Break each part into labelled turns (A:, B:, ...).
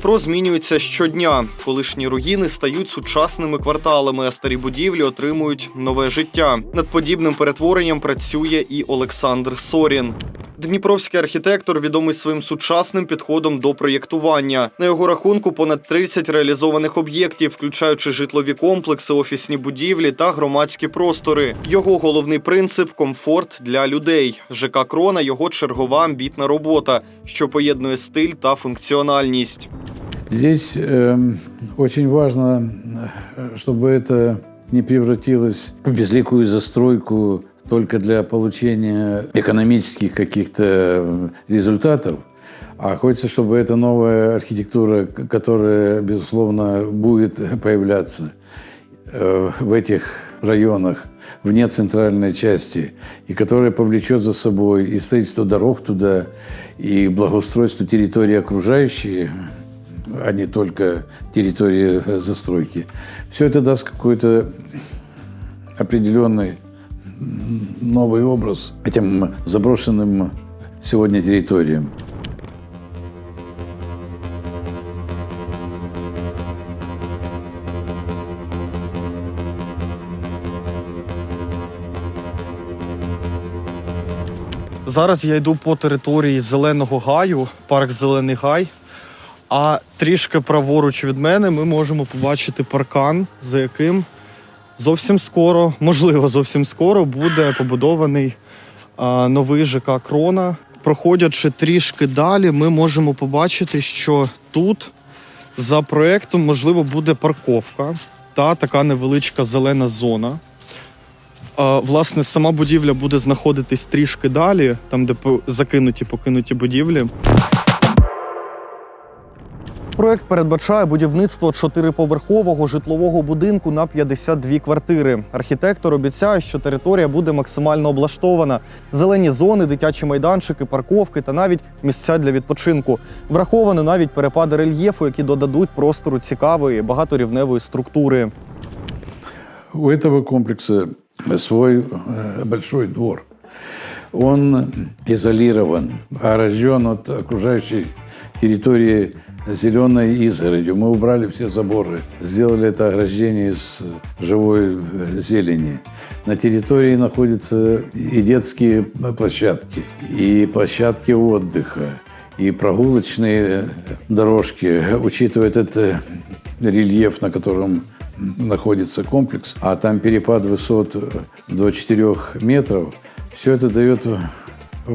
A: Дніпро змінюється щодня. Колишні руїни стають сучасними кварталами, а старі будівлі отримують нове життя. Над подібним перетворенням працює і Олександр Сорін. Дніпровський архітектор відомий своїм сучасним підходом до проєктування. На його рахунку понад 30 реалізованих об'єктів, включаючи житлові комплекси, офісні будівлі та громадські простори. Його головний принцип комфорт для людей. ЖК Крона його чергова амбітна робота, що поєднує стиль та функціональність.
B: Здесь э, очень важно, э, чтобы это не превратилось в безликую застройку только для получения экономических каких-то э, результатов, а хочется, чтобы эта новая архитектура, которая, безусловно, будет появляться э, в этих районах, вне центральной части, и которая повлечет за собой и строительство дорог туда, и благоустройство территории окружающей, а не только территории э, застройки. Все это даст какой-то определенный новый образ этим заброшенным сегодня территориям.
A: Зараз я йду по території зеленого гаю, парк Зелений Гай. А трішки праворуч від мене ми можемо побачити паркан, за яким зовсім скоро, можливо, зовсім скоро буде побудований новий ЖК Крона. Проходячи трішки далі, ми можемо побачити, що тут за проектом можливо буде парковка та така невеличка зелена зона. Власне, сама будівля буде знаходитись трішки далі, там, де закинуті покинуті будівлі. Проект передбачає будівництво чотириповерхового житлового будинку на 52 квартири. Архітектор обіцяє, що територія буде максимально облаштована. Зелені зони, дитячі майданчики, парковки та навіть місця для відпочинку. Враховано навіть перепади рельєфу, які додадуть простору цікавої багаторівневої структури.
B: У этого комплекса свой э, большой двор. Он изолирован, огражден от окружающей территории зеленой изгородью. Мы убрали все заборы, сделали это ограждение из живой э, зелени. На территории находятся и детские площадки, и площадки отдыха, и прогулочные дорожки, учитывая этот э, рельеф, на котором находится комплекс, а там перепад высот э, до 4 метров, все это дает э,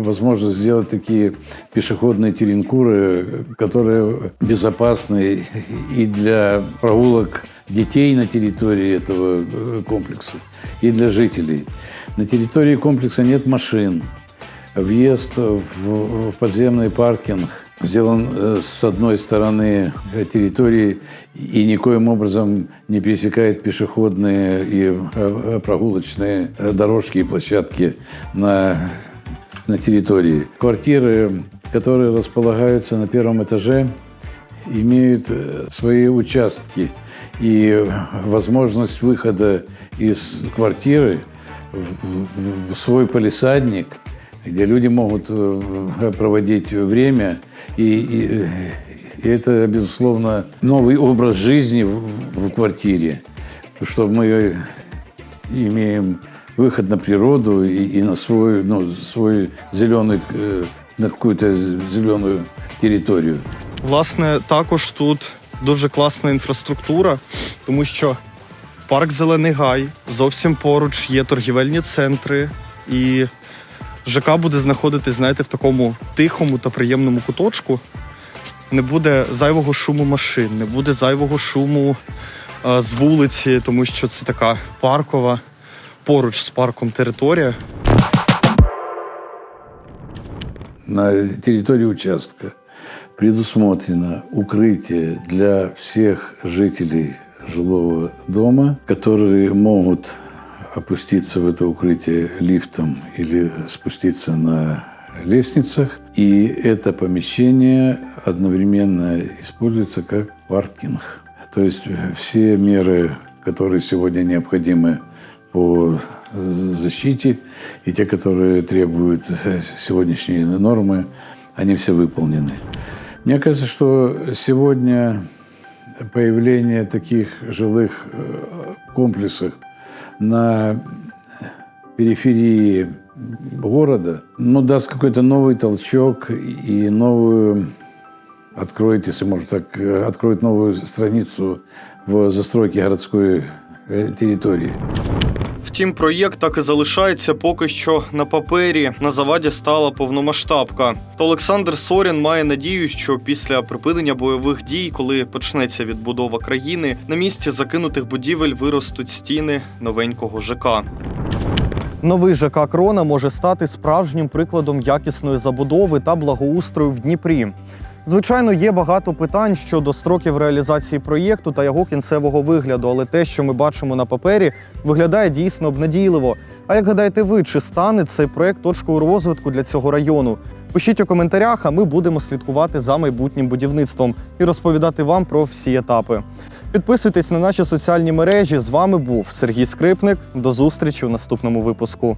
B: возможность сделать такие пешеходные теренкуры, которые безопасны и для прогулок детей на территории этого э, комплекса, и для жителей. На территории комплекса нет машин. Въезд в, в подземный паркинг сделан э, с одной стороны территории и никоим образом не пересекает пешеходные и э, прогулочные дорожки и площадки на, на территории. Квартиры, которые располагаются на первом этаже, имеют э, свои участки и возможность выхода из квартиры в, свой полисадник, где люди могут э, проводить время. И, и- и это, безусловно, новый образ жизни в, в квартире, что мы имеем выход на природу и, и на свой, ну, свой зеленый, э, на какую-то зеленую территорию.
A: Власне, також тут дуже класна інфраструктура, тому що парк Зелений Гай, зовсім поруч є торгівельні центри, і ЖК буде знаходитись, знаєте, в такому тихому та приємному куточку. Не буде зайвого шуму машин, не буде зайвого шуму е, з вулиці, тому що це така паркова, Поруч з парком територія.
B: На территории участка предусмотрено укрытие для всех жителей жилого дома, которые могут опуститься в это укрытие лифтом или спуститься на лестницах. И это помещение одновременно используется как паркинг. То есть все меры, которые сегодня необходимы по защите, и те, которые требуют сегодняшние нормы, они все выполнены. Мне кажется, что сегодня появление таких жилых э, комплексов на периферии города ну, даст какой-то новый толчок и новую откроет, если можно так, откроет новую страницу в застройке городской э, территории.
A: Втім, проєкт так і залишається поки що на папері. На заваді стала повномасштабка. Та Олександр Сорін має надію, що після припинення бойових дій, коли почнеться відбудова країни, на місці закинутих будівель виростуть стіни новенького ЖК. Новий ЖК Крона може стати справжнім прикладом якісної забудови та благоустрою в Дніпрі. Звичайно, є багато питань щодо строків реалізації проєкту та його кінцевого вигляду, але те, що ми бачимо на папері, виглядає дійсно обнадійливо. А як гадаєте ви, чи стане цей проєкт точкою розвитку для цього району? Пишіть у коментарях, а ми будемо слідкувати за майбутнім будівництвом і розповідати вам про всі етапи. Підписуйтесь на наші соціальні мережі. З вами був Сергій Скрипник. До зустрічі у наступному випуску.